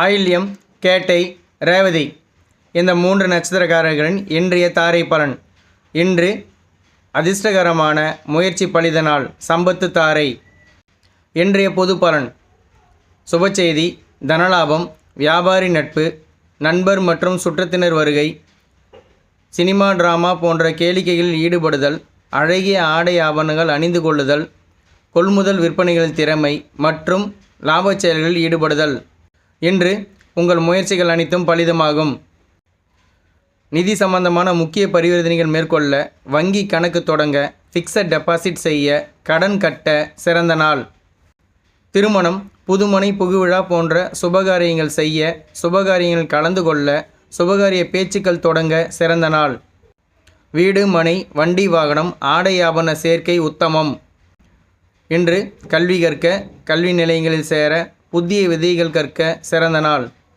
ஆயில்யம் கேட்டை ரேவதி இந்த மூன்று நட்சத்திரக்காரர்களின் இன்றைய தாரை பலன். இன்று அதிர்ஷ்டகரமான முயற்சி பலித நாள் சம்பத்து தாரை. இன்றைய பொது பலன். சுபச்செய்தி தனலாபம் வியாபாரி நட்பு நண்பர் மற்றும் சுற்றத்தினர் வருகை சினிமா டிராமா போன்ற கேளிக்கைகளில் ஈடுபடுதல் அழகிய ஆடை ஆபரணங்கள் அணிந்து கொள்ளுதல் கொள்முதல் விற்பனைகளில் திறமை மற்றும் லாபச் செயல்களில் ஈடுபடுதல். இன்று உங்கள் முயற்சிகள் அனைத்தும் பலிதமாகும். நிதி சம்பந்தமான முக்கிய பரிவர்த்தனைகள் மேற்கொள்ள வங்கி கணக்கு தொடங்க ஃபிக்ஸட் டெபாசிட் செய்ய கடன் கட்ட சிறந்த நாள். திருமணம் புதுமனை புகுவிழா போன்ற சுபகாரியங்கள் செய்ய சுபகாரியங்கள் கலந்து கொள்ள சுபகாரிய பேச்சுக்கள் தொடங்க சிறந்த நாள். வீடு மனை வண்டி வாகனம் ஆடை ஆபரண சேர்க்கை உத்தமம். இன்று கல்வி கற்க கல்வி நிலையங்களில் சேர புதிய விதைகள் கற்க சிறந்த நாள்.